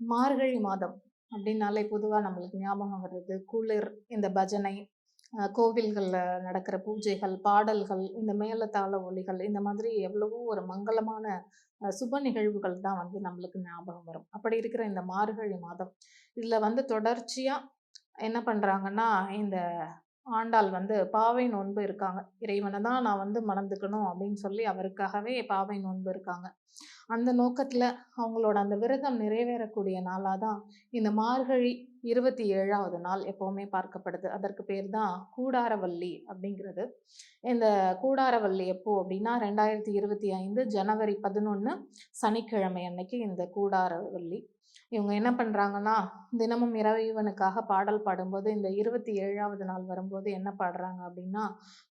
மார்கழி மாதம் அப்படின்னாலே பொதுவாக நம்மளுக்கு ஞாபகம் வர்றது குளிர் இந்த பஜனை கோவில்களில் நடக்கிற பூஜைகள் பாடல்கள் இந்த மேளதாள ஒலிகள் இந்த மாதிரி எவ்வளவோ ஒரு மங்களமான சுப நிகழ்வுகள் தான் வந்து நம்மளுக்கு ஞாபகம் வரும். அப்படி இருக்கிற இந்த மார்கழி மாதம் இதில் வந்து தொடர்ச்சியாக என்ன பண்ணுறாங்கன்னா இந்த ஆண்டாள் வந்து பாவை நோன்பு இருக்காங்க. இறைவனை தான் நான் வந்து மணந்துக்கணும் அப்படின்னு சொல்லி அவருக்காகவே பாவை நோன்பு இருக்காங்க. அந்த நோக்கத்தில் அவங்களோட அந்த விரதம் நிறைவேறக்கூடிய நாளாக தான் இந்த மார்கழி இருபத்தி ஏழாவது நாள் எப்போவுமே பார்க்கப்படுது. அதற்கு பேர் தான் கூடாரவல்லி அப்படிங்கிறது. இந்த கூடாரவல்லி எப்போ அப்படின்னா ரெண்டாயிரத்தி இருபத்தி ஐந்து ஜனவரி பதினொன்று சனிக்கிழமை அன்னைக்கு இந்த கூடாரவல்லி. இவங்க என்ன பண்ணுறாங்கன்னா தினமும் இறைவனுக்காக பாடல் பாடும்போது இந்த இருபத்தி ஏழாவது நாள் வரும்போது என்ன பாடுறாங்க அப்படின்னா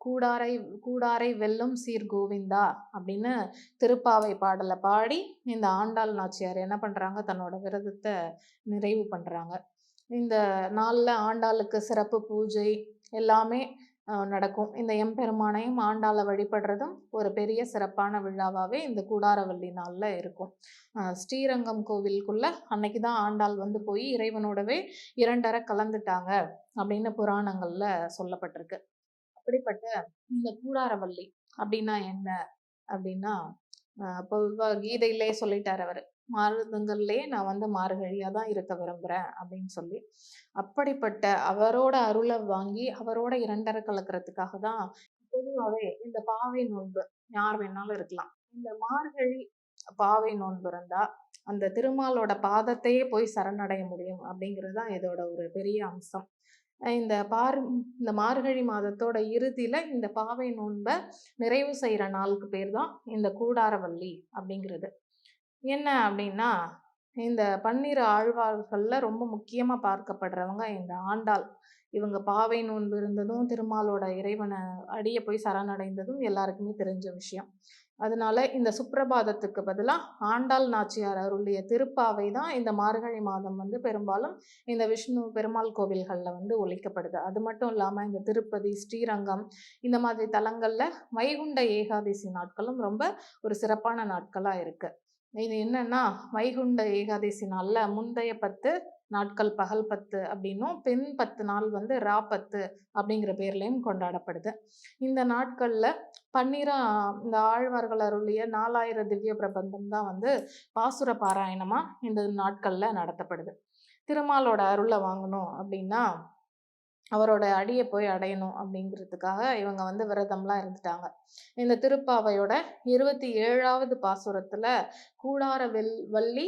கூடாரை கூடாரை வெல்லும் சீர் கோவிந்தா அப்படின்னு திருப்பாவை பாடலை பாடி இந்த ஆண்டாள் நாச்சியார் என்ன பண்ணுறாங்க தன்னோட விரதத்தை நிறைவு பண்ணுறாங்க இந்த நாளில் ஆண்டாளுக்கு சிறப்பு பூஜை எல்லாமே நடக்கும். இந்த எம்பெருமானையும் ஆண்டாளை வழிபடுறதும் ஒரு பெரிய சிறப்பான விழாவாகவே இந்த கூடாரவள்ளி நாளில் இருக்கும். ஸ்ரீரங்கம் கோவிலுக்குள்ளே அன்னைக்கு தான் ஆண்டாள் வந்து போய் இறைவனோடவே இரண்டரை கலந்துட்டாங்க அப்படின்னு புராணங்களில் சொல்லப்பட்டிருக்கு. அப்படிப்பட்ட இந்த கூடாரவள்ளி அப்படின்னா என்ன? அப்படின்னா அஹ், பொதுவா கீதையிலே சொல்லிட்டார் அவர். மாறுதங்கள்லேயே நான் வந்து மாறுகழியாக தான் இருக்க விரும்புறேன் அப்படின்னு சொல்லி. அப்படிப்பட்ட அவரோட அருளை வாங்கி அவரோட இரண்டரை கலக்கிறதுக்காக தான் பொதுவாகவே இந்த பாவை நோன்பு யார் வேணாலும் இருக்கலாம். இந்த மார்கழி பாவை நோன்பு இருந்தா அந்த திருமாலோட பாதத்தையே போய் சரணடைய முடியும் அப்படிங்கிறது தான் இதோட ஒரு பெரிய அம்சம். அஹ் இந்த பார் இந்த மார்கழி மாதத்தோட இறுதியில இந்த பாவை நோன்பை நிறைவு செய்யற நாளுக்கு பேர் தான் இந்த கூடாரவள்ளி அப்படிங்கிறது. என்ன அப்படின்னா இந்த பன்னிரு ஆழ்வார்கள்ல ரொம்ப முக்கியமா பார்க்கப்படுறவங்க இந்த ஆண்டாள். இவங்க பாவை நோன்பு இருந்ததும் திருமாலோட இறைவனை அடிய போய் சரணடைந்ததும் எல்லாருக்குமே தெரிஞ்ச விஷயம். அதனால இந்த சுப்பிரபாதத்துக்கு பதிலாக ஆண்டாள் நாச்சியார் அருளிய திருப்பாவை தான் இந்த மார்கழி மாதம் வந்து பெரும்பாலும் இந்த விஷ்ணு பெருமாள் கோவில்களில் வந்து ஒழிக்கப்படுது அது மட்டும் இல்லாமல் இந்த திருப்பதி ஸ்ரீரங்கம் இந்த மாதிரி தலங்களில் வைகுண்ட ஏகாதசி நாட்களும் ரொம்ப ஒரு சிறப்பான நாட்களாக இருக்குது இது என்னன்னா வைகுண்ட ஏகாதசி நாளில் முந்தைய பத்து நாட்கள் பகல் பத்து அப்படின்னும் பெண் பத்து நாள் வந்து ரா பத்து அப்படிங்கிற பேர்லையும் கொண்டாடப்படுது. இந்த நாட்களில் பன்னிரா இந்த ஆழ்வார்கள் அருளிய நாலாயிரம் திவ்ய பிரபந்தம் தான் வந்து பாசுர பாராயணமா இந்த நாட்களில் நடத்தப்படுது. திருமாலோட அருளை வாங்கணும் அப்படின்னா அவரோட அடியை போய் அடையணும் அப்படிங்கிறதுக்காக இவங்க வந்து விரதம்லாம் இருந்துட்டாங்க. இந்த திருப்பாவையோட இருபத்தி ஏழாவது பாசுரத்தில் கூடார வெல் வள்ளி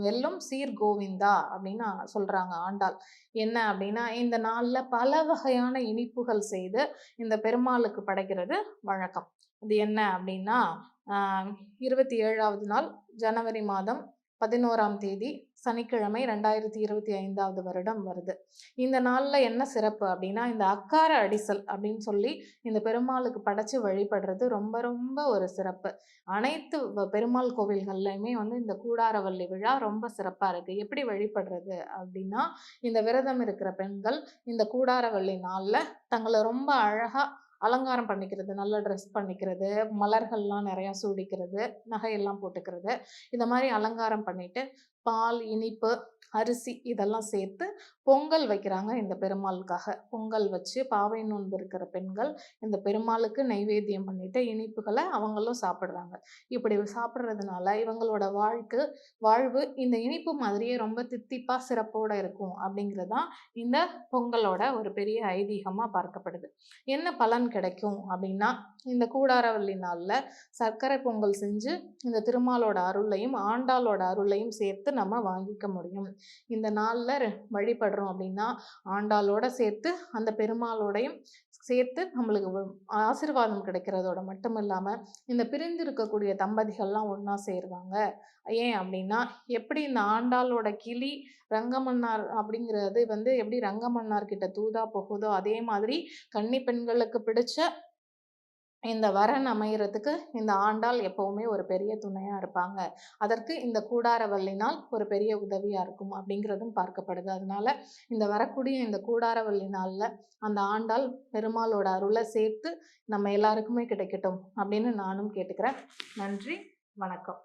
வெல்லும் சீர் கோவிந்தா அப்படின்னு சொல்றாங்க ஆண்டாள். என்ன அப்படின்னா இந்த நாள்ல பல வகையான இனிப்புகள் செய்து இந்த பெருமாளுக்கு படைக்கிறது வழக்கம். அது என்ன அப்படின்னா ஆஹ் இருபத்தி ஏழாவது நாள் ஜனவரி மாதம் பதினோராம் தேதி சனிக்கிழமை ரெண்டாயிரத்தி இருபத்தி ஐந்தாவது வருடம் வருது. இந்த நாளில் என்ன சிறப்பு அப்படின்னா இந்த அக்கார அடிசல் அப்படின்னு சொல்லி இந்த பெருமாளுக்கு படைச்சு வழிபடுறது ரொம்ப ரொம்ப ஒரு சிறப்பு. அனைத்து வ- பெருமாள் கோவில்கள்லையுமே வந்து இந்த கூடாரவள்ளி விழா ரொம்ப சிறப்பாக இருக்குது எப்படி வழிபடுறது அப்படின்னா இந்த விரதம் இருக்கிற பெண்கள் இந்த கூடாரவள்ளி நாளில் தங்களை ரொம்ப அழகாக அலங்காரம் பண்ணிக்கிறது நல்ல ட்ரெஸ் பண்ணிக்கிறது மலர்கள்லாம் நிறையா சூடிக்கிறது நகையெல்லாம் போட்டுக்கிறது. இந்த மாதிரி அலங்காரம் பண்ணிட்டு பால் இனிப்பு அரிசி இதெல்லாம் சேர்த்து பொங்கல் வைக்கிறாங்க இந்த பெருமாளுக்காக. பொங்கல் வச்சு பாவை நோன்பு இருக்கிற பெண்கள் இந்த பெருமாளுக்கு நைவேத்தியம் பண்ணிட்டு இனிப்புகளை அவங்களும் சாப்பிட்றாங்க. இப்படி சாப்பிட்றதுனால இவங்களோட வாழ்க்கை வாழ்வு இந்த இனிப்பு மாதிரியே ரொம்ப தித்திப்பா சிறப்போட இருக்கும் அப்படிங்கிறதான் இந்த பொங்கலோட ஒரு பெரிய ஐதீகமா பார்க்கப்படுது. என்ன பலன் கிடைக்கும் அப்படின்னா இந்த கூடாரவள்ளி நாளில் சர்க்கரை பொங்கல் செஞ்சு இந்த திருமாலோட அருளையும் ஆண்டாளோட அருளையும் சேர்த்து நம்ம வாங்கிக்க முடியும். இந்த நாள்ல வழிபடுறோம் அப்படின்னா ஆண்டாளோட சேர்த்து அந்த பெருமாளோடையும் சேர்த்து நம்மளுக்கு ஆசிர்வாதம் ஆசீர்வாதம் கிடைக்கிறதோட மட்டும் இல்லாம இந்த பிரிந்து இருக்கக்கூடிய தம்பதிகள்லாம் ஒன்றா சேருவாங்க. ஏன் அப்படின்னா எப்படி இந்த ஆண்டாளோட கிளி ரங்கமன்னார் அப்படிங்கிறது வந்து எப்படி ரங்கமன்னார் கிட்ட தூதா போகுதோ அதே மாதிரி கன்னி பெண்களுக்கு பிடிச்ச இந்த வரன் அமைகிறதுக்கு இந்த ஆண்டாள் எப்பவுமே ஒரு பெரிய துணையாக இருப்பாங்க. அதற்கு இந்த கூடாரவள்ளி நாள் ஒரு பெரிய உதவியாக இருக்கும் அப்படிங்கிறதும் பார்க்கப்படுது. அதனால இந்த வரக்கூடிய இந்த கூடாரவள்ளி நாள்ல அந்த ஆண்டாள் பெருமாளோட அருளை சேர்த்து நம்ம எல்லாருக்குமே கிடைக்கட்டும் அப்படின்னு நானும் கேட்டுக்கிறேன். நன்றி வணக்கம்.